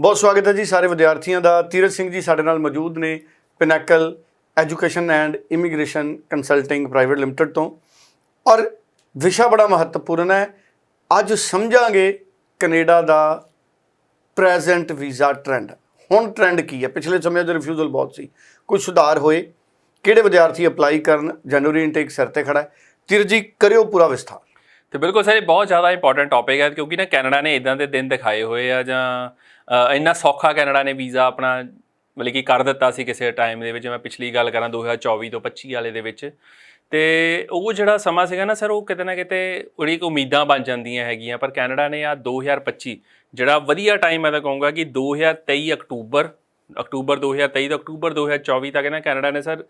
ਬਹੁਤ ਸਵਾਗਤ ਹੈ ਜੀ ਸਾਰੇ ਵਿਦਿਆਰਥੀਆਂ ਦਾ। ਤੀਰਥ ਸਿੰਘ ਜੀ ਸਾਡੇ ਨਾਲ ਮੌਜੂਦ ਨੇ Pinnacle Education and Immigration Consulting Private Limited ਤੋਂ। ਔਰ ਵਿਸ਼ਾ ਬੜਾ ਮਹੱਤਵਪੂਰਨ ਹੈ। ਅੱਜ ਸਮਝਾਂਗੇ ਕੈਨੇਡਾ ਦਾ ਪ੍ਰੈਜ਼ੈਂਟ ਵੀਜ਼ਾ ਟ੍ਰੈਂਡ ਹੁਣ ਟ੍ਰੈਂਡ ਕੀ ਹੈ? ਪਿਛਲੇ ਸਮੇਂ ਦੇ ਰਿਫਿਊਜ਼ਲ ਬਹੁਤ ਸੀ। ਕੁਝ ਸੁਧਾਰ ਹੋਏ। ਕਿਹੜੇ ਵਿਦਿਆਰਥੀ ਅਪਲਾਈ ਕਰਨ? ਜਨਵਰੀ ਇਨਟੇਕ ਸਿਰ ਤੇ ਖੜਾ ਹੈ। ਤੀਰਥ ਜੀ, ਕਰਿਓ ਪੂਰਾ ਵਿਸਥਾਰ। ਤੇ ਬਿਲਕੁਲ ਸਰ, ਇਹ ਬਹੁਤ ਜ਼ਿਆਦਾ ਇੰਪੋਰਟੈਂਟ ਟੌਪਿਕ ਹੈ ਕਿਉਂਕਿ ਨਾ ਕੈਨੇਡਾ ਨੇ ਇਦਾਂ ਦੇ ਦਿਨ ਦਿਖਾਏ ਹੋਏ ਆ ਜਾਂ ਇੰਨਾ ਸੌਖਾ ਕੈਨੇਡਾ ਨੇ ਵੀਜ਼ਾ ਆਪਣਾ ਮਤਲਬ ਕਿ ਕਰ ਦਿੱਤਾ ਸੀ ਕਿਸੇ ਟਾਈਮ ਦੇ ਵਿੱਚ। ਮੈਂ ਪਿਛਲੀ ਗੱਲ ਕਰਾਂ 2024 ਤੋਂ 25 ਵਾਲੇ ਦੇ ਵਿੱਚ। ਤੇ ਉਹ ਜਿਹੜਾ ਸਮਾਂ ਸੀਗਾ ਨਾ ਸਰ, ਉਹ ਕਿਤੇ ਨਾ ਕਿਤੇ ਬੜੀ ਇੱਕ ਉਮੀਦਾਂ ਬਣ ਜਾਂਦੀਆਂ ਹੈਗੀਆਂ। ਪਰ ਕੈਨੇਡਾ ਨੇ ਆ 2025 ਜਿਹੜਾ ਵਧੀਆ ਟਾਈਮ ਮੈਂ ਤਾਂ ਕਹੂੰਗਾ ਕਿ 2023 ਅਕਤੂਬਰ ਅਕਤੂਬਰ 2023 ਤੋਂ ਅਕਤੂਬਰ 2024 ਤੱਕ ਨਾ ਕੈਨੇਡਾ ਨੇ ਸਰ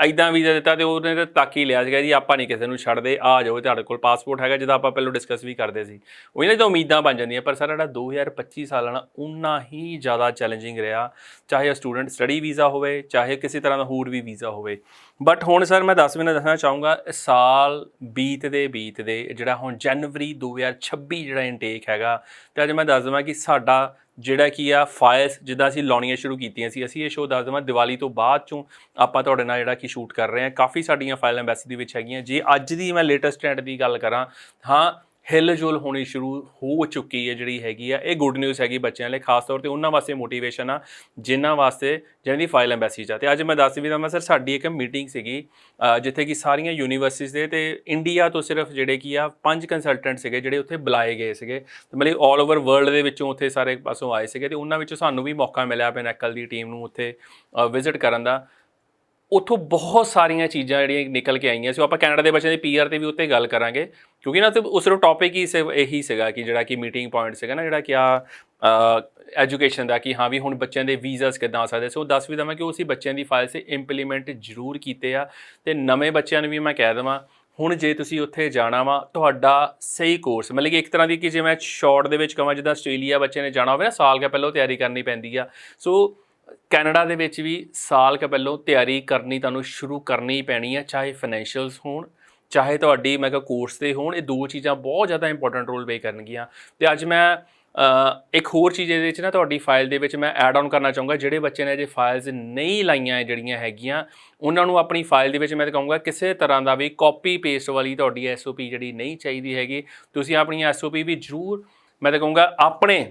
ਐਦਾਂ ਵੀਜ਼ਾ ਦਿੱਤਾ ਤੇ ਉਹਨੇ ਤਾਂ ਤੱਕ ਹੀ ਲਿਆ ਸੀਗਾ ਜੀ, ਆਪਾਂ ਨਹੀਂ ਕਿਸੇ ਨੂੰ ਛੱਡਦੇ, ਆ ਜਾਓ ਤੁਹਾਡੇ ਕੋਲ ਪਾਸਪੋਰਟ ਹੈਗਾ ਜਿਹਦਾ ਆਪਾਂ ਪਹਿਲਾਂ ਡਿਸਕਸ ਵੀ ਕਰਦੇ ਸੀ। ਉਹ ਇਹਨਾਂ ਦੀ ਤਾਂ ਉਮੀਦਾਂ ਬਣ ਜਾਂਦੀਆਂ, ਪਰ ਸਰ ਜਿਹੜਾ 2025 ਸਾਲ ਆ ਨਾ ਉਨਾ ਹੀ ਜ਼ਿਆਦਾ ਚੈਲੰਜਿੰਗ ਰਿਹਾ, ਚਾਹੇ ਉਹ ਸਟੂਡੈਂਟ ਸਟੱਡੀ ਵੀਜ਼ਾ ਹੋਵੇ, ਚਾਹੇ ਕਿਸੇ ਤਰ੍ਹਾਂ ਦਾ ਹੋਰ ਵੀ ਵੀਜ਼ਾ ਹੋਵੇ। ਬਟ ਹੁਣ ਸਰ ਮੈਂ 10 ਮਿੰਟ ਦੱਸਣਾ ਚਾਹੂੰਗਾ ਸਾਲ ਬੀਤਦੇ ਬੀਤਦੇ ਜਿਹੜਾ ਹੁਣ ਜਨਵਰੀ 2026 ਜਿਹੜਾ ਇਨਟੇਕ ਹੈਗਾ, ਤੇ ਅੱਜ ਮੈਂ ਦੱਸ ਦਵਾਂ ਕਿ ਸਾਡਾ ਜਿਹੜਾ ਕੀ ਆ ਫਾਇਲਸ ਜਿੱਦਾਂ ਅਸੀਂ ਲਾਉਣੀਆਂ ਸ਼ੁਰੂ ਕੀਤੀਆਂ ਸੀ, ਅਸੀਂ ਇਹ ਸ਼ੋਅ ਦੱਸ ਦਵਾਂ ਦੀਵਾਲੀ ਤੋਂ ਬਾਅਦ ਚੋਂ ਆਪਾਂ ਤੁਹਾਡੇ ਨਾਲ ਜਿਹੜਾ ਕੀ ਸ਼ੂਟ ਕਰ ਰਹੇ ਹਾਂ। ਕਾਫੀ ਸਾਡੀਆਂ ਫਾਈਲ ਐਮਬੈਸੀ ਦੇ ਵਿੱਚ ਹੈਗੀਆਂ। ਜੇ ਅੱਜ ਦੀ ਮੈਂ ਲੇਟੈਸਟ ਟ੍ਰੈਂਡ ਦੀ ਗੱਲ ਕਰਾਂ, ਹਾਂ ਹਿਲਜੁਲ ਹੋਣੀ ਸ਼ੁਰੂ ਹੋ ਚੁੱਕੀ ਹੈ ਜਿਹੜੀ ਹੈਗੀ ਆ। ਇਹ ਗੁੱਡ ਨਿਊਜ਼ ਹੈਗੀ ਬੱਚਿਆਂ ਲਈ, ਖਾਸ ਤੌਰ ਤੇ ਉਹਨਾਂ ਵਾਸਤੇ ਮੋਟੀਵੇਸ਼ਨ ਆ, ਜਿਨ੍ਹਾਂ ਵਾਸਤੇ ਜਿਹਨਾਂ ਦੀ ਫਾਈਲ ਐਮਬੈਸੀ ਚ ਆ। ਤੇ ਅੱਜ ਮੈਂ ਦੱਸ ਵੀ ਦਵਾਂ ਸਰ, ਸਾਡੀ ਇੱਕ ਮੀਟਿੰਗ ਸੀਗੀ ਜਿੱਥੇ ਕਿ ਸਾਰੀਆਂ ਯੂਨੀਵਰਸਿਟੀਜ਼ ਦੇ, ਤੇ ਇੰਡੀਆ ਤੋਂ ਸਿਰਫ ਜਿਹੜੇ ਕੀ ਆ, ਪੰਜ ਕੰਸਲਟੈਂਟ ਸੀਗੇ, ਜਿਹੜੇ ਉੱਥੇ ਬੁਲਾਏ ਗਏ ਸੀਗੇ। ਤੇ ਮਤਲਬ ਆਲ ਓਵਰ ਵਰਲਡ ਦੇ ਵਿੱਚੋਂ ਉੱਥੇ ਸਾਰੇ ਪਾਸੋਂ ਆਏ ਸੀਗੇ, ਤੇ ਉਹਨਾਂ ਵਿੱਚੋਂ ਸਾਨੂੰ ਵੀ ਮੌਕਾ ਮਿਲਿਆ ਪੈਨੈਕਲ ਦੀ ਟੀਮ ਨੂੰ ਉੱਥੇ ਵਿਜ਼ਿਟ ਕਰਨ ਦਾ। ਉੱਥੋਂ ਬਹੁਤ ਸਾਰੀਆਂ ਚੀਜ਼ਾਂ ਜਿਹੜੀਆਂ ਨਿਕਲ ਕੇ ਆਈਆਂ ਸੀ। ਆਪਾਂ ਕੈਨੇਡਾ ਦੇ ਬੱਚਿਆਂ ਦੀ ਪੀਆਰ ਤੇ ਵੀ ਉੱਤੇ ਗੱਲ ਕਰਾਂਗੇ। ਕਿਉਂਕਿ ਨਾ ਤੇ ਉਸ ਨੂੰ ਟੌਪਿਕ ਹੀ ਸਿਰਫ ਇਹੀ ਸੀਗਾ ਕਿ ਜਿਹੜਾ ਕਿ ਮੀਟਿੰਗ ਪੁਆਇੰਟ ਸੀਗਾ ਨਾ, ਜਿਹੜਾ ਕਿ ਆ ਐਜੂਕੇਸ਼ਨ ਦਾ ਕਿ ਹਾਂ ਵੀ ਹੁਣ ਬੱਚਿਆਂ ਦੇ ਵੀਜ਼ਾਸ ਕਿੱਦਾਂ ਆ ਸਕਦੇ। ਸੋ ਦੱਸ ਵੀ ਦਵਾਂ ਕਿ ਉਹ ਬੱਚਿਆਂ ਦੀ ਫਾਈਲ ਸੇ ਇੰਪਲੀਮੈਂਟ ਜ਼ਰੂਰ ਕੀਤੇ ਆ। ਤੇ ਨਵੇਂ ਬੱਚਿਆਂ ਨੂੰ ਵੀ ਮੈਂ ਕਹਿ ਦਵਾਂ, ਹੁਣ ਜੇ ਤੁਸੀਂ ਉੱਥੇ ਜਾਣਾ ਵਾ, ਤੁਹਾਡਾ ਸਹੀ ਕੋਰਸ ਮਤਲਬ ਕਿ ਇੱਕ ਤਰ੍ਹਾਂ ਦੀ ਕਿ ਜੇ ਮੈਂ ਸ਼ਾਰਟ ਦੇ ਵਿੱਚ ਕਹਾਂ ਜਿੱਦਾਂ ਆਸਟ੍ਰੇਲੀਆ ਬੱਚੇ ਨੇ ਜਾਣਾ ਹੋਵੇ ਨਾ, ਸਾਲ ਕੇ ਪਹਿਲਾਂ ਤਿਆਰੀ ਕਰਨੀ ਪੈਂਦੀ ਆ। ਸੋ ਕੈਨੇਡਾ ਦੇ ਵਿੱਚ ਵੀ ਸਾਲ ਕੇ ਪਹਿਲੋਂ ਤਿਆਰੀ ਕਰਨੀ ਤੁਹਾਨੂੰ ਸ਼ੁਰੂ ਕਰਨੀ ਪੈਣੀ ਹੈ ਚਾਹੇ ਫਾਈਨੈਂਸ਼ੀਅਲਸ ਹੋਣ, ਚਾਹੇ ਤੁਹਾਡੀ ਮੈਂ ਕਿਹਾ ਕੋਰਸ ਦੇ ਹੋਣ, ਇਹ ਦੋ ਚੀਜ਼ਾਂ ਬਹੁਤ ਜ਼ਿਆਦਾ ਇੰਪੋਰਟੈਂਟ ਰੋਲ ਪਲੇ ਕਰਨਗੀਆਂ। ਤੇ ਅੱਜ ਮੈਂ ਇੱਕ ਹੋਰ ਚੀਜ਼ ਇਹਦੇ ਵਿੱਚ ਨਾ ਤੁਹਾਡੀ ਫਾਈਲ ਦੇ ਵਿੱਚ ਮੈਂ ਐਡ ਆਨ ਕਰਨਾ ਚਾਹੂੰਗਾ, ਜਿਹੜੇ ਬੱਚੇ ਨੇ ਅਜੇ ਫਾਈਲਸ ਨਹੀਂ ਲਾਈਆਂ ਜਿਹੜੀਆਂ ਹੈਗੀਆਂ, ਉਹਨਾਂ ਨੂੰ ਆਪਣੀ ਫਾਈਲ ਦੇ ਵਿੱਚ ਮੈਂ ਤਾਂ ਕਹੂੰਗਾ ਕਿਸੇ ਤਰ੍ਹਾਂ ਦਾ ਵੀ ਕਾਪੀ ਪੇਸਟ ਵਾਲੀ ਤੁਹਾਡੀ ਐਸਓਪੀ ਜਿਹੜੀ ਨਹੀਂ ਚਾਹੀਦੀ ਹੈਗੀ, ਤੁਸੀਂ ਆਪਣੀ ਐਸਓਪੀ ਵੀ ਜ਼ਰੂਰ, ਮੈਂ ਤਾਂ ਕਹੂੰਗਾ ਆਪਣੇ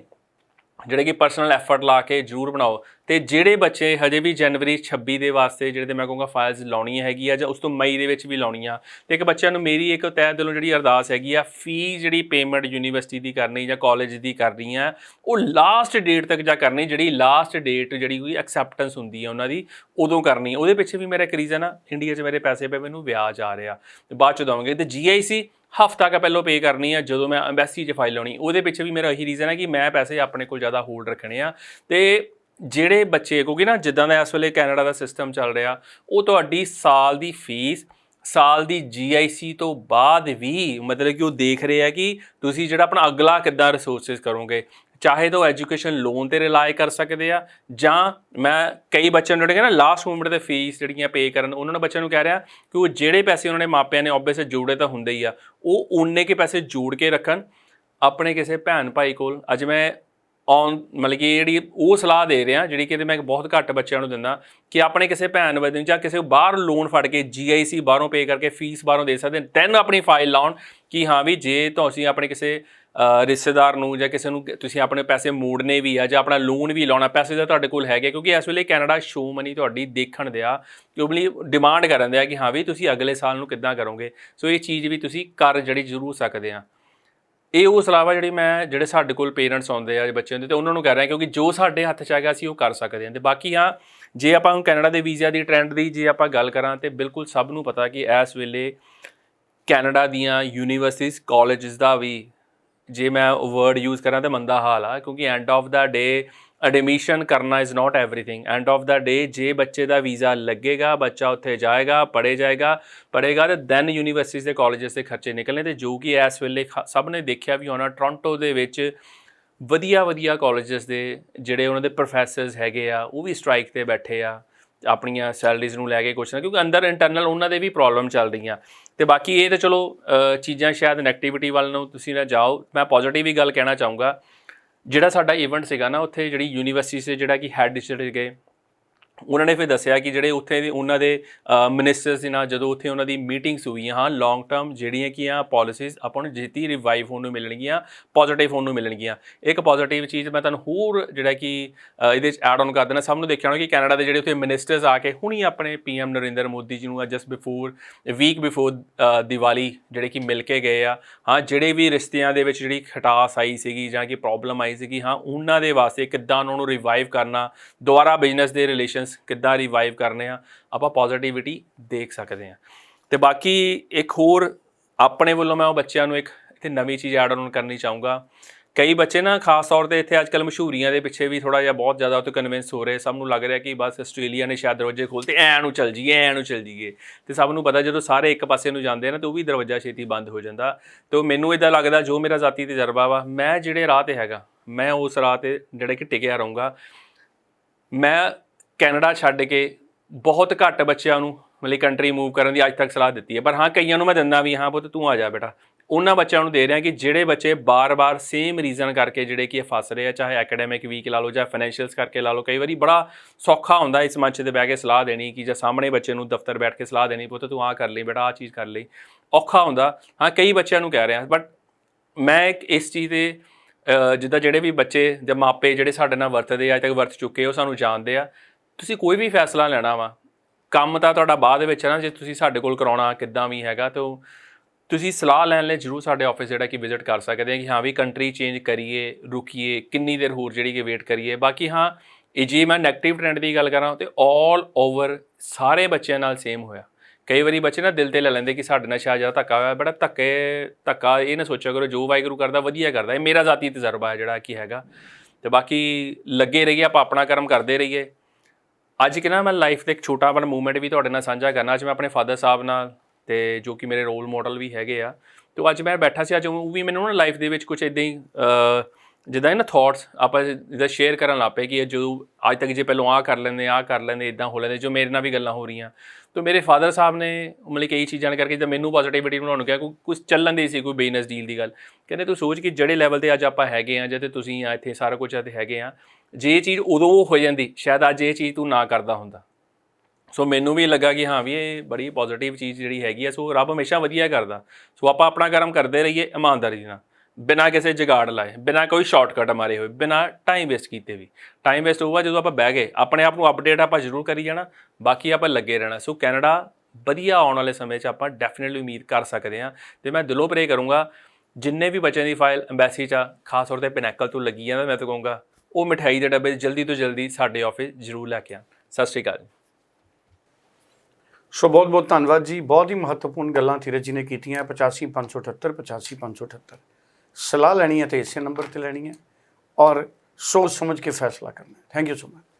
ਜਿਹੜੇ ਕਿ ਪਰਸਨਲ ਐਫਰਟ ਲਾ ਕੇ ਜਰੂਰ ਬਣਾਓ। ਤੇ ਜਿਹੜੇ ਬੱਚੇ ਹਜੇ ਵੀ ਜਨਵਰੀ 26 ਦੇ ਵਾਸਤੇ ਜਿਹੜੇ ਤੇ ਮੈਂ ਕਹੂੰਗਾ ਫਾਈਲਸ ਲਾਉਣੀਆਂ ਹੈਗੀ ਆ ਜਾਂ ਉਸ ਤੋਂ ਮਈ ਦੇ ਵਿੱਚ ਵੀ ਲਾਉਣੀ ਆ ਤੇ ਇੱਕ ਬੱਚਿਆਂ ਨੂੰ ਮੇਰੀ ਇੱਕ ਤਹਿ ਦਿਲੋਂ ਜਿਹੜੀ ਅਰਦਾਸ ਹੈਗੀ ਆ ਫੀ ਜਿਹੜੀ ਪੇਮੈਂਟ ਯੂਨੀਵਰਸਿਟੀ ਦੀ ਕਰਨੀ ਜਾਂ ਕਾਲਜ ਦੀ ਕਰਨੀ ਆ, ਉਹ ਲਾਸਟ ਡੇਟ ਤੱਕ ਜਾ ਕਰਨੀ, ਜਿਹੜੀ ਲਾਸਟ ਡੇਟ ਜਿਹੜੀ ਕੋਈ ਐਕਸੈਪਟੈਂਸ ਹੁੰਦੀ ਆ ਉਹਨਾਂ ਦੀ, ਉਦੋਂ ਕਰਨੀ। ਉਹਦੇ ਪਿੱਛੇ ਵੀ ਮੇਰਾ ਇੱਕ ਰੀਜ਼ਨ ਆ ਇੰਡੀਆ 'ਚ ਮੇਰੇ ਪੈਸੇ ਪਏ, ਮੈਨੂੰ ਵਿਆਜ ਆ ਰਿਹਾ। ਤੇ ਬਾਅਦ ਚ ਦਵਾਂਗੇ। ਤੇ ਜੀਆਈਸੀ ਹਫਤਾ ਕਾ ਪਹਿਲਾਂ ਪੇ ਕਰਨੀ ਆ, ਜਦੋਂ ਮੈਂ ਐਮਬੈਸੀ 'ਚ ਫਾਈਲ ਲਾਉਣੀ, ਉਹਦੇ ਪਿੱਛੇ ਵੀ ਮੇਰਾ ਇਹੀ ਰੀਜ਼ਨ ਹੈ ਕਿ ਮੈਂ ਪੈਸੇ ਆਪਣੇ ਕੋਲ ਜ਼ਿਆਦਾ ਹੋਲਡ ਰੱਖਣੇ ਆ। ਤੇ ਜਿਹੜੇ ਬੱਚੇ, ਕਿਉਂਕਿ ਨਾ ਜਿੱਦਾਂ ਦਾ ਇਸ ਵੇਲੇ ਕੈਨੇਡਾ ਦਾ ਸਿਸਟਮ ਚੱਲ ਰਿਹਾ, ਉਹ ਤੁਹਾਡੀ ਸਾਲ ਦੀ ਫੀਸ ਸਾਲ ਦੀ GIC ਤੋਂ ਬਾਅਦ ਵੀ ਮਤਲਬ ਕਿ ਉਹ ਦੇਖ ਰਹੇ ਆ ਕਿ ਤੁਸੀਂ ਜਿਹੜਾ ਆਪਣਾ ਅਗਲਾ ਕਿੱਦਾਂ ਰਿਸੋਰਸਸ ਕਰੋਗੇ। ਚਾਹੇ ਤਾਂ ਐਜੂਕੇਸ਼ਨ ਲੋਨ ਤੇ ਰਿਲਾਈ ਕਰ ਸਕਦੇ ਆ, ਜਾਂ ਮੈਂ ਕਈ ਬੱਚਿਆਂ ਨੂੰ ਜਿਹੜੇ ਨਾ ਲਾਸਟ ਮੂਮੈਂਟ ਤੇ ਫੀਸ ਜਿਹੜੀਆਂ ਪੇ ਕਰਨ, ਉਹਨਾਂ ਨੂੰ ਬੱਚਿਆਂ ਨੂੰ ਕਹਿ ਰਿਹਾ ਕਿ ਉਹ ਜਿਹੜੇ ਪੈਸੇ ਉਹਨਾਂ ਨੇ ਮਾਪਿਆਂ ਨੇ ਆਬਵੀਅਸ ਜੋੜੇ ਤਾਂ ਹੁੰਦੇ ਹੀ ਆ, ਉਹ ਉਨੇ ਕੇ ਪੈਸੇ ਜੋੜ ਕੇ ਰੱਖਣ ਆਪਣੇ ਕਿਸੇ ਭੈਣ ਭਾਈ ਕੋਲ। ਅੱਜ ਮੈਂ ਔਨ ਮਤਲਬ ਕਿ ਜਿਹੜੀ ਉਹ ਸਲਾਹ ਦੇ ਰਿਹਾ, ਜਿਹੜੀ ਕਿ ਮੈਂ ਬਹੁਤ ਘੱਟ ਬੱਚਿਆਂ ਨੂੰ ਦਿੰਦਾ ਕਿ ਆਪਣੇ ਕਿਸੇ ਭੈਣ ਵਜਨ ਜਾਂ ਕਿਸੇ ਬਾਹਰ ਲੋਨ ਫੜ ਕੇ GIC ਬਾਹਰੋਂ ਪੇ ਕਰਕੇ ਫੀਸ ਬਾਹਰੋਂ ਦੇ ਸਕਦੇ ਦੈਨ ਆਪਣੀ ਫਾਈਲ ਲਾਉਣ ਕਿ ਹਾਂ ਵੀ ਜੇ ਤੁਸੀਂ ਆਪਣੇ ਕਿਸੇ ਰਿਸ਼ਤੇਦਾਰ ਨੂੰ ਜਾਂ ਕਿਸੇ ਨੂੰ ਤੁਸੀਂ ਆਪਣੇ ਪੈਸੇ ਮੋੜਨੇ ਵੀ ਆ ਜਾਂ ਆਪਣਾ ਲੋਨ ਵੀ ਲਾਉਣਾ, ਪੈਸੇ ਤਾਂ ਤੁਹਾਡੇ ਕੋਲ ਹੈਗੇ ਕਿਉਂਕਿ ਇਸ ਵੇਲੇ ਕੈਨੇਡਾ ਸ਼ੋ ਮਨੀ ਤੁਹਾਡੀ ਦੇਖਣ ਦਿਆ ਕਿ ਉਹ ਲਈ ਡਿਮਾਂਡ ਕਰਨ ਦਿਆ ਕਿ ਹਾਂ ਵੀ ਤੁਸੀਂ ਅਗਲੇ ਸਾਲ ਨੂੰ ਕਿੱਦਾਂ ਕਰੋਗੇ। ਸੋ ਇਹ ਚੀਜ਼ ਵੀ ਤੁਸੀਂ ਕਰ ਜਿਹੜੀ ਜ਼ਰੂਰ ਸਕਦੇ ਆ। ਇਹ ਉਹ ਸਲਾਹ ਜਿਹੜੀ ਮੈਂ, ਜਿਹੜੇ ਸਾਡੇ ਕੋਲ ਪੇਰੈਂਟਸ ਆਉਂਦੇ ਆ ਬੱਚਿਆਂ ਦੇ ਤੇ ਉਹਨਾਂ ਨੂੰ ਕਹਿ ਰਿਹਾ ਕਿਉਂਕਿ ਜੋ ਸਾਡੇ ਹੱਥ 'ਚ ਹੈਗਾ, ਅਸੀਂ ਉਹ ਕਰ ਸਕਦੇ ਹਾਂ ਤੇ ਬਾਕੀ ਹਾਂ, ਜੇ ਆਪਾਂ ਹੁਣ ਕੈਨੇਡਾ ਦੇ ਵੀਜ਼ਾ ਦੀ ਟ੍ਰੈਂਡ ਦੀ ਜੇ ਆਪਾਂ ਗੱਲ ਕਰਾਂ, ਤੇ ਬਿਲਕੁਲ ਸਭ ਨੂੰ ਪਤਾ ਕਿ ਇਸ ਵੇਲੇ ਕੈਨੇਡਾ ਦੀਆਂ ਯੂਨੀਵਰਸਿਟੀਜ਼ ਕਾਲਜਸ ਦਾ ਵੀ ਜੇ ਮੈਂ ਵਰਡ ਯੂਜ਼ ਕਰਾਂ ਤਾਂ ਮੰਦਾ ਹਾਲ ਆ, ਕਿਉਂਕਿ end of the day admission ਕਰਨਾ is not everything end of the day ਜੇ ਬੱਚੇ ਦਾ ਵੀਜ਼ਾ ਲੱਗੇਗਾ, ਬੱਚਾ ਉੱਥੇ ਜਾਏਗਾ, ਪੜ੍ਹੇ ਜਾਏਗਾ, ਪੜ੍ਹੇਗਾ ਤੇ ਦੈਨ ਯੂਨੀਵਰਸਿਟੀਜ਼ ਦੇ ਕਾਲਜਸ ਦੇ ਖਰਚੇ ਨਿਕਲਣੇ ਤੇ ਜੋ ਕਿ ਇਸ ਵੇਲੇ ਖ- ਸਭ ਨੇ ਦੇਖਿਆ ਵੀ ਹੋਣਾ ਟੋਰਾਂਟੋ ਦੇ ਵਿੱਚ ਵਧੀਆ ਵਧੀਆ ਕਾਲਜਸ ਦੇ ਜਿਹੜੇ ਉਹਨਾਂ ਦੇ ਪ੍ਰੋਫੈਸਰਸ ਹੈਗੇ ਆ, ਉਹ ਵੀ ਸਟ੍ਰਾਈਕ ਤੇ ਬੈਠੇ ਆ। ਆਪਣੀਆਂ ਸੈਲਰੀਜ਼ ਨੂੰ ਲੈ ਕੇ ਕੁਛ ਨਾ, ਕਿਉਂਕਿ ਅੰਦਰ ਇੰਟਰਨਲ ਉਹਨਾਂ ਦੇ ਵੀ ਪ੍ਰੋਬਲਮ ਚੱਲ ਰਹੀਆਂ। ਤੇ ਬਾਕੀ ਇਹ ਤਾਂ ਚਲੋ ਚੀਜ਼ਾਂ ਸ਼ਾਇਦ ਨੈਗੇਟਿਵਿਟੀ ਵੱਲ ਨੂੰ ਤੁਸੀਂ ਨਾ ਜਾਓ। ਮੈਂ ਪੋਜ਼ਿਟਿਵ ਹੀ ਗੱਲ ਕਹਿਣਾ ਚਾਹੂੰਗਾ। ਜਿਹੜਾ ਸਾਡਾ ਇਵੈਂਟ ਸੀਗਾ ਨਾ, ਉੱਥੇ ਜਿਹੜੀ ਯੂਨੀਵਰਸਿਟੀ ਸੇ ਜਿਹੜਾ ਕਿ ਹੈੱਡ ਟੀਚਰ ਸੀਗੇ ਉਹਨਾਂ ਨੇ ਫਿਰ ਦੱਸਿਆ ਕਿ ਜਿਹੜੇ ਉੱਥੇ ਦੇ ਉਹਨਾਂ ਦੇ ਮਿਨਿਸਟਰਸ ਨਾਲ ਜਦੋਂ ਉੱਥੇ ਉਹਨਾਂ ਦੀ ਮੀਟਿੰਗਸ ਹੋਈਆਂ, ਹਾਂ ਲੌਂਗ ਟਰਮ ਜਿਹੜੀਆਂ ਕੀ ਆ ਪਾਲਿਸੀਜ਼ ਆਪਾਂ ਨੂੰ ਜਿੱਤੀ ਰਿਵਾਈਵ ਹੋਣ ਨੂੰ ਮਿਲਣਗੀਆਂ ਪੋਜ਼ਿਟਿਵ ਹੋਣ ਨੂੰ ਮਿਲਣਗੀਆਂ। ਇੱਕ ਪੋਜ਼ਿਟਿਵ ਚੀਜ਼ ਮੈਂ ਤੁਹਾਨੂੰ ਹੋਰ ਜਿਹੜਾ ਕਿ ਇਹਦੇ ਚ ਐਡ ਆਨ ਕਰ ਦੇਣਾ ਸਭ ਨੂੰ ਦੇਖਿਆ ਹੋਣਾ ਕਿ ਕੈਨੇਡਾ ਦੇ ਜਿਹੜੇ ਉੱਥੇ ਮਿਨਿਸਟਰਸ ਆ ਕੇ ਹੁਣੀ ਆਪਣੇ ਪੀਐਮ ਨਰਿੰਦਰ ਮੋਦੀ ਜੀ ਨੂੰ just before week before Diwali ਜਿਹੜੇ ਕਿ ਮਿਲ ਕੇ ਗਏ ਆ। ਹਾਂ, ਜਿਹੜੇ ਵੀ ਰਿਸ਼ਤਿਆਂ ਦੇ ਵਿੱਚ ਜਿਹੜੀ ਖਟਾਸ ਆਈ ਸੀਗੀ ਜਾਂ ਕਿ ਪ੍ਰੋਬਲਮ ਆਈ ਸੀਗੀ, ਹਾਂ, ਉਹਨਾਂ ਦੇ ਵਾਸਤੇ ਕਿੱਦਾਂ ਉਹਨਾਂ ਨੂੰ ਰਿਵਾਈਵ ਕਰਨਾ, ਦੁਬਾਰਾ ਬਿਜ਼ਨਸ ਦੇ ਰਿਲੇਸ਼ਨਸ ਕਿੱਦਾਂ ਰਿਵਾਈਵ ਕਰਨੇ ਆ, ਆਪਾਂ ਪੋਜ਼ਿਟਿਵਿਟੀ ਦੇਖ ਸਕਦੇ ਆ। ਤੇ ਬਾਕੀ ਇੱਕ ਹੋਰ, ਆਪਣੇ ਵੱਲੋਂ ਮੈਂ ਉਹ ਬੱਚਿਆਂ ਨੂੰ ਇੱਕ ਇੱਥੇ ਨਵੀਂ ਚੀਜ਼ ਐਡ ਆਨ ਕਰਨੀ ਚਾਹੂੰਗਾ। ਕਈ ਬੱਚੇ ਨਾ ਖਾਸ ਤੌਰ ਤੇ ਇੱਥੇ ਅੱਜਕੱਲ ਮਸ਼ਹੂਰੀਆਂ ਦੇ ਪਿੱਛੇ ਵੀ ਥੋੜਾ ਜਿਹਾ ਬਹੁਤ ਜ਼ਿਆਦਾ ਉੱਤੇ ਕਨਵਿੰਸ ਹੋ ਰਹੇ, ਸਭ ਨੂੰ ਲੱਗ ਰਿਹਾ ਕਿ ਬਸ ਆਸਟ੍ਰੇਲੀਆ ਨੇ ਸ਼ਾਇਦ ਦਰਵਾਜ਼ੇ ਖੋਲ੍ਹਤੇ, ਐ ਨੂੰ ਚੱਲ ਜੀਏ ਐ ਨੂੰ ਚੱਲ ਜੀਏ ਤੇ ਸਭ ਨੂੰ ਪਤਾ ਜਦੋਂ ਸਾਰੇ ਇੱਕ ਪਾਸੇ ਨੂੰ ਜਾਂਦੇ ਆ ਨਾ, ਤੇ ਉਹ ਵੀ ਦਰਵਾਜ਼ਾ ਛੇਤੀ ਬੰਦ ਹੋ ਜਾਂਦਾ। ਤੇ ਮੈਨੂੰ ਇਦਾਂ ਲੱਗਦਾ ਜੋ ਮੇਰਾ ਜ਼ਾਤੀ ਤਜਰਬਾ ਵਾ, ਮੈਂ ਜਿਹੜੇ ਰਾਹ ਤੇ ਹੈਗਾ, ਮੈਂ ਉਸ ਰਾਹ ਤੇ ਜਿਹੜਾ ਕਿ ਟਿਕਿਆ ਰਹੂੰਗਾ। ਮੈਂ ਕੈਨੇਡਾ ਛੱਡ ਕੇ ਬਹੁਤ ਘੱਟ ਬੱਚਿਆਂ ਨੂੰ ਮਤਲਬ ਕੰਟਰੀ ਮੂਵ ਕਰਨ ਦੀ ਅੱਜ ਤੱਕ ਸਲਾਹ ਦਿੱਤੀ ਹੈ। ਪਰ ਹਾਂ, ਕਈਆਂ ਨੂੰ ਮੈਂ ਦਿੰਦਾ ਵੀ, ਹਾਂ ਪੁੱਤ, ਤੂੰ ਆ ਜਾ ਬੇਟਾ। ਉਹਨਾਂ ਬੱਚਿਆਂ ਨੂੰ ਦੇ ਰਿਹਾ ਕਿ ਜਿਹੜੇ ਬੱਚੇ ਬਾਰ-ਬਾਰ ਸੇਮ ਰੀਜ਼ਨ ਕਰਕੇ ਜਿਹੜੇ ਕਿ ਇਹ ਫਸ ਰਹੇ ਆ, ਚਾਹੇ ਐਕੈਡੈਮਿਕ ਵੀਕ ਲਾ ਲਓ ਜਾਂ ਫਾਈਨੈਂਸ਼ੀਅਲਸ ਕਰਕੇ ਲਾ ਲਓ, ਕਈ ਵਾਰੀ ਬੜਾ ਸੌਖਾ ਹੁੰਦਾ ਇਸ ਮੰਚ ਤੇ ਬਹਿ ਕੇ ਸਲਾਹ ਦੇਣੀ ਕਿ ਜਾਂ ਸਾਹਮਣੇ ਬੱਚੇ ਨੂੰ ਦਫ਼ਤਰ ਬੈਠ ਕੇ ਸਲਾਹ ਦੇਣੀ, ਪੁੱਤ, ਤੂੰ ਆਹ ਕਰ ਲਈ, ਬੇਟਾ, ਆਹ ਚੀਜ਼ ਕਰ ਲਈ। ਔਖਾ ਹੁੰਦਾ। ਹਾਂ, ਕਈ ਬੱਚਿਆਂ ਨੂੰ ਕਹਿ ਰਿਹਾ। ਬਟ ਮੈਂ ਇੱਕ ਇਸ ਚੀਜ਼ ਤੇ ਜਿੱਦਾਂ ਜਿਹੜੇ ਵੀ ਬੱਚੇ ਜਾਂ ਮਾਪੇ ਜਿਹੜੇ ਸਾਡੇ ਨਾਲ ਵਰਤਦੇ ਆ, ਅੱਜ ਤੱਕ ਵਰਤ ਚੁੱਕੇ ਉਹ ਸਾਨੂੰ ਜਾਣਦੇ ਆ। ਤੁਸੀਂ ਕੋਈ ਵੀ ਫੈਸਲਾ ਲੈਣਾ ਵਾ, ਕੰਮ ਤਾਂ ਤੁਹਾਡਾ ਬਾਅਦ ਵਿੱਚ ਹੈ ਨਾ, ਜੇ ਤੁਸੀਂ ਸਾਡੇ ਕੋਲ ਕਰਾਉਣਾ ਕਿੱਦਾਂ ਵੀ ਹੈਗਾ, ਤਾਂ ਤੁਸੀਂ ਸਲਾਹ ਲੈਣ ਲਈ ਜਰੂਰ ਸਾਡੇ ਆਫਿਸ ਜਿਹੜਾ ਕਿ ਵਿਜ਼ਿਟ ਕਰ ਸਕਦੇ ਆ ਕਿ ਹਾਂ ਵੀ ਕੰਟਰੀ ਚੇਂਜ ਕਰੀਏ, ਰੁਕੀਏ, ਕਿੰਨੀ ਦੇਰ ਹੋਰ ਜਿਹੜੀ ਕਿ ਵੇਟ ਕਰੀਏ। ਬਾਕੀ ਹਾਂ, ਇਹ ਜੇ ਮੈਂ 네ਗੇਟਿਵ ਟ੍ਰੈਂਡ ਦੀ ਗੱਲ ਕਰਾਂ, ਤੇ 올 ਓਵਰ ਸਾਰੇ ਬੱਚਿਆਂ ਨਾਲ ਸੇਮ ਹੋਇਆ। ਕਈ ਵਾਰੀ ਬੱਚੇ ਨਾ ਦਿਲ ਤੇ ਲੈ ਲੈਂਦੇ ਕਿ ਸਾਡੇ ਨਾਲ ਸ਼ਾਇਦ ਜ਼ਿਆਦਾ ਧੱਕਾ ਹੋਇਆ, ਬੜਾ ਧੱਕੇ, ਧੱਕਾ ਇਹ ਨਾ ਸੋਚਿਆ ਕਰੋ, ਜੋ ਵਾਹਿਗੁਰੂ ਕਰਦਾ, ਵਧੀਆ ਕਰਦਾ। ਇਹ ਮੇਰਾ ਜ਼ਾਤੀ ਤਜਰਬਾ ਹੈ ਜਿਹੜਾ ਕਿ ਹੈਗਾ। ਤੇ ਬਾਕੀ ਲੱਗੇ ਰਹੀਏ, ਆਪਾਂ ਆਪਣਾ ਕਰਮ ਕਰਦੇ ਰਹੀਏ। ਅੱਜ ਕਿ ਨਾ ਮੈਂ ਲਾਈਫ ਦੇ ਇੱਕ ਛੋਟਾ ਆਪਣਾ ਮੂਵਮੈਂਟ ਵੀ ਤੁਹਾਡੇ ਨਾਲ ਸਾਂਝਾ ਕਰਨਾ, ਅੱਜ ਮੈਂ ਆਪਣੇ ਫਾਦਰ ਸਾਹਿਬ ਨਾਲ ਤੇ ਜੋ ਕਿ ਮੇਰੇ ਰੋਲ ਮਾਡਲ ਵੀ ਹੈਗੇ ਆ, ਤੇ ਅੱਜ ਮੈਂ ਬੈਠਾ ਸੀ, ਅੱਜ ਉਹ ਵੀ ਮੈਨੂੰ ਨਾ ਲਾਈਫ ਦੇ ਵਿੱਚ ਕੁਝ ਇਦਾਂ ਹੀ ਜਿੱਦਾਂ ਇਹ ਨਾ ਥਾਟਸ ਆਪਾਂ ਜਿੱਦਾਂ ਸ਼ੇਅਰ ਕਰਨ ਲੱਪੇ ਕਿ ਇਹ ਜਦੋਂ ਅੱਜ ਤੱਕ ਜੇ ਪਹਿਲਾਂ ਆਹ ਕਰ ਲੈਂਦੇ, ਆਹ ਕਰ ਲੈਂਦੇ ਇਦਾਂ ਹੋ ਲੈਂਦੇ, ਜੋ ਮੇਰੇ ਨਾਲ ਵੀ ਗੱਲਾਂ ਹੋ ਰਹੀਆਂ। ਤੇ ਮੇਰੇ ਫਾਦਰ ਸਾਹਿਬ ਨੇ ਮਤਲਬ ਕਈ ਚੀਜ਼ਾਂ ਕਰਕੇ ਜਿੱਦਾਂ ਮੈਨੂੰ ਪੋਜ਼ਿਟਿਵਿਟੀ ਬਣਾਉਣ ਨੂੰ ਕਿਹਾ, ਕੋਈ ਕੁਝ ਚੱਲਣ ਦੀ ਸੀ, ਕੋਈ ਬਿਜ਼ਨਸ ਡੀਲ ਦੀ ਗੱਲ। ਕਹਿੰਦੇ ਤੂੰ ਸੋਚ ਕਿ ਜਿਹੜੇ ਲੈਵਲ ਤੇ ਅੱਜ ਆਪਾਂ ਹੈਗੇ ਆ, ਜਾਂ ਤੁਸੀਂ ਆ ਇੱਥੇ ਸਾਰਾ ਕੁਝ ਤੇ ਹੈਗੇ ਆ ਜੇ ਇਹ ਚੀਜ਼ ਉਦੋਂ ਹੋ ਜਾਂਦੀ, ਸ਼ਾਇਦ ਅੱਜ ਇਹ ਚੀਜ਼ ਤੂੰ ਨਾ ਕਰਦਾ ਹੁੰਦਾ। ਸੋ ਮੈਨੂੰ ਵੀ ਲੱਗਾ ਕਿ ਹਾਂ ਵੀ ਇਹ ਬੜੀ ਪੋਜ਼ਿਟਿਵ ਚੀਜ਼ ਜਿਹੜੀ ਹੈਗੀ ਆ, ਸੋ ਰੱਬ ਹਮੇਸ਼ਾ ਵਧੀਆ ਕਰਦਾ। ਸੋ ਆਪਾਂ ਆਪਣਾ ਕਰਮ ਕਰਦੇ ਰਹੀਏ ਇਮਾਨਦਾਰੀ ਨਾਲ। ਬਿਨਾਂ ਕਿਸੇ ਜਗਾੜ ਲਾਏ, ਬਿਨਾਂ ਕੋਈ ਸ਼ਾਰਟਕਟ ਮਾਰੇ ਹੋਏ, ਬਿਨਾਂ ਟਾਈਮ ਵੇਸਟ ਕੀਤੇ ਵੀ। ਟਾਈਮ ਵੇਸਟ ਹੋਊਗਾ ਜਦੋਂ ਆਪਾਂ ਬਹਿ ਗਏ, ਆਪਣੇ ਆਪ ਨੂੰ ਅਪਡੇਟ ਆਪਾਂ ਜ਼ਰੂਰ ਕਰੀ ਜਾਣਾ, ਬਾਕੀ ਆਪਾਂ ਲੱਗੇ ਰਹਿਣਾ। ਸੋ ਕੈਨੇਡਾ ਵਧੀਆ ਆਉਣ ਵਾਲੇ ਸਮੇਂ 'ਚ ਆਪਾਂ ਡੈਫੀਨਿਟਲੀ ਉਮੀਦ ਕਰ ਸਕਦੇ ਹਾਂ ਤੇ ਮੈਂ ਦਿਲੋਂ ਪ੍ਰੇ ਕਰੂੰਗਾ, ਜਿੰਨੇ ਵੀ ਬੱਚਿਆਂ ਦੀ ਫਾਈਲ ਐਮਬੈਸੀ 'ਚ ਆ, ਖਾਸ ਤੌਰ ਤੇ ਪਿਨੈਕਲ ਤੋਂ ਲੱਗੀ ਆ, ਮੈਂ ਤਾਂ ਕਹੂੰਗਾ ਉਹ ਮਠਿਆਈ ਦੇ ਡੱਬੇ ਜਲਦੀ ਤੋਂ ਜਲਦੀ ਸਾਡੇ ਆਫਿਸ ਜ਼ਰੂਰ ਲੈ ਕੇ ਆਉਣ। ਸਤਿ ਸ਼੍ਰੀ ਅਕਾਲ ਸੋ ਬਹੁਤ ਬਹੁਤ ਧੰਨਵਾਦ ਜੀ। ਬਹੁਤ ਹੀ ਮਹੱਤਵਪੂਰਨ ਗੱਲਾਂ ਧੀਰਜ ਜੀ ਨੇ ਕੀਤੀਆਂ। 85578 85578 ਸਲਾਹ ਲੈਣੀ ਹੈ ਤੇ ਇਸੇ ਨੰਬਰ ਤੇ ਲੈਣੀ ਹੈ। ਔਰ ਸੋਚ ਸਮਝ ਕੇ ਫੈਸਲਾ ਕਰਨਾ ਥੈਂਕ ਯੂ ਸੋ ਮਚ